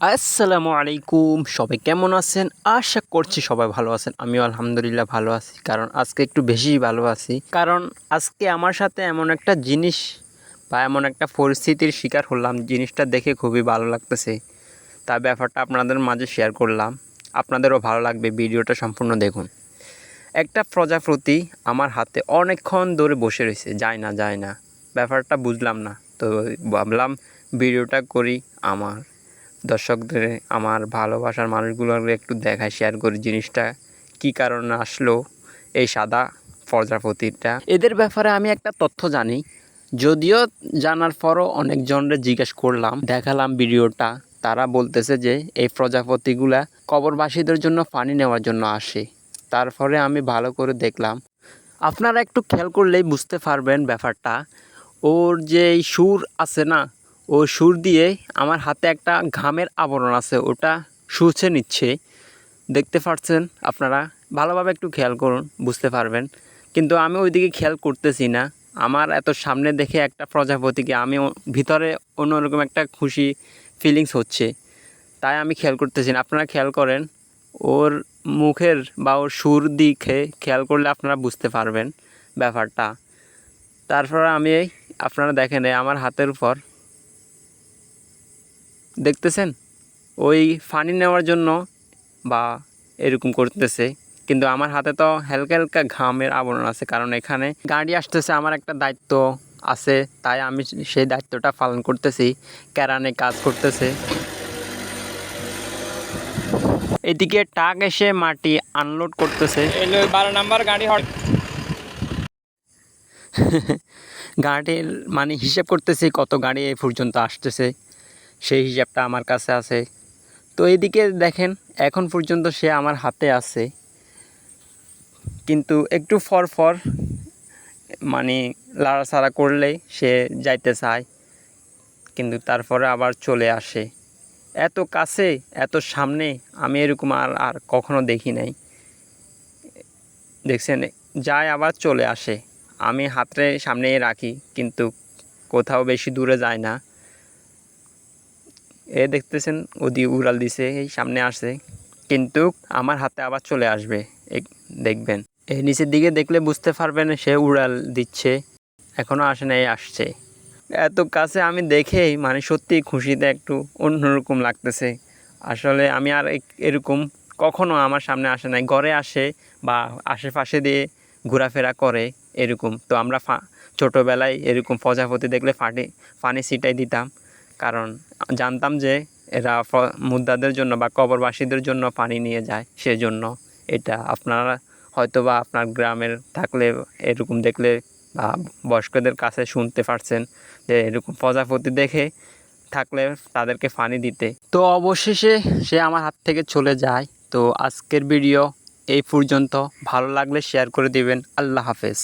আসসালামু আলাইকুম সবাই কেমন আছেন? আশা করছি সবাই ভালো আছেন। আমিও আলহামদুলিল্লাহ ভালো আছি। কারণ আজকে একটু বেশি ভালো আছি। কারণ আজকে আমার সাথে এমন একটা জিনিস বা এমন একটা পরিস্থিতির শিকার হলাম। জিনিসটা দেখে খুবই ভালো লাগতেছে। তা ব্যাপারটা আপনাদের মাঝে শেয়ার করলাম। আপনাদেরও ভালো লাগবে ভিডিওটা সম্পূর্ণ দেখুন। একটা প্রজাপতি আমার হাতে অনেকক্ষণ ধরে বসে রয়েছে। যায় না যায় না। ব্যাপারটা বুঝলাম না। তো ভাবলাম ভিডিওটা করি আমার। দর্শকদের, আমার ভালোবাসার মানুষগুলোকে একটু দেখায় শেয়ার করি জিনিসটা। কি কারণে আসলো এই সাদা প্রজাপতিটা? এদের ব্যাপারে আমি একটা তথ্য জানি। যদিও জানার পরও অনেকজনরে জিজ্ঞেস করলাম, দেখালাম ভিডিওটা। তারা বলতেছে যে, এই প্রজাপতিগুলা কবরবাসীদের জন্য পানি নেওয়ার জন্য আসে। তারপরে আমি ভালো করে দেখলাম। আপনারা একটু খেয়াল করলেই বুঝতে পারবেন ব্যাপারটা। ওর যে সুর আছে না ও সুর দিয়ে আমার হাতে একটা ঘামের আবরণ আছে, ওটা শুষে নিচ্ছে। দেখতে পাচ্ছেন আপনারা, ভালোভাবে একটু খেয়াল করুন, বুঝতে পারবেন। কিন্তু আমি ওইদিকে খেয়াল করতেছি না। আমার এত সামনে দেখে একটা প্রজাপতিকে আমি ভিতরে অন্যরকম একটা খুশি ফিলিংস হচ্ছে। তাই আমি খেয়াল করতেছি না। আপনারা খেয়াল করেন, ওর মুখের বা ওর সুর দিকে খেয়াল করলে আপনারা বুঝতে পারবেন ব্যাপারটা। তারপর আমি, আপনারা দেখেন, আমার হাতের উপর দেখতেছেন? ওই ফানি নেওয়ার জন্য বা এরকম করতেছে। কিন্তু আমার হাতে তো হালকা হালকা ঘামের আবরণ আছে কারণ এখানে গাড়ি আসতেছে আমার একটা দায়িত্ব আছে তাই আমি সেই দায়িত্বটা পালন করতেছি ক্যারানে কাজ করতেছে। এদিকে টাক এসে মাটি আনলোড করতেছে। বারো নাম্বার গাড়ি গাড়ির মানে হিসেব করতেছি কত গাড়ি এই পর্যন্ত আসতেছে। সেই হিসাবটা আমার কাছে আছে। তো এদিকে দেখেন, এখন পর্যন্ত সে আমার হাতে আছে। কিন্তু একটু ফর ফর মানে লাড়াছাড়া করলে সে যাইতে চায়। কিন্তু তারপরে আবার চলে আসে। এত কাছে, এত সামনে, আমি এরকম আর আর কখনো দেখি নাই। দেখছেন, যায় আবার চলে আসে। আমি হাতে সামনেই রাখি, কিন্তু কোথাও বেশি দূরে যায় না। এ দেখতেছেন ওদি উড়াল দিছে, এই সামনে আসে কিন্তু আমার হাতে আবার চলে আসবে দেখবেন। এই নিচের দিকে দেখলে বুঝতে পারবেন সে উড়াল দিচ্ছে এখনও আসে নাই, আসছে। এত কাছে আমি দেখেই মানে সত্যি খুশিতে একটু অন্যরকম লাগতেছে। আসলে আমি আর এরকম কখনো আমার সামনে আসে নাই, ঘরে আসে বা আশেপাশে দিয়ে ঘোরাফেরা করে এরকম। তো আমরা ছোটোবেলায় এরকম প্রজাপতি দেখলে ফাটি পানি ছিটাই দিতাম। কারণ জানতাম যে এরা মুদ্রাদের জন্য বা কবরবাসীদের জন্য পানি নিয়ে যায়, সেজন্য এটা আপনারা হয়তো বা আপনার গ্রামের থাকলে এরকম দেখলে বা বয়স্কদের কাছে শুনতে পারছেন যে এরকম প্রজাপতি দেখে থাকলে তাদেরকে পানি দিতে। তো অবশেষে সে আমার হাত থেকে চলে যায়। তো আজকের ভিডিও এই পর্যন্ত। ভালো লাগলে শেয়ার করে দিবেন। আল্লাহ হাফেজ।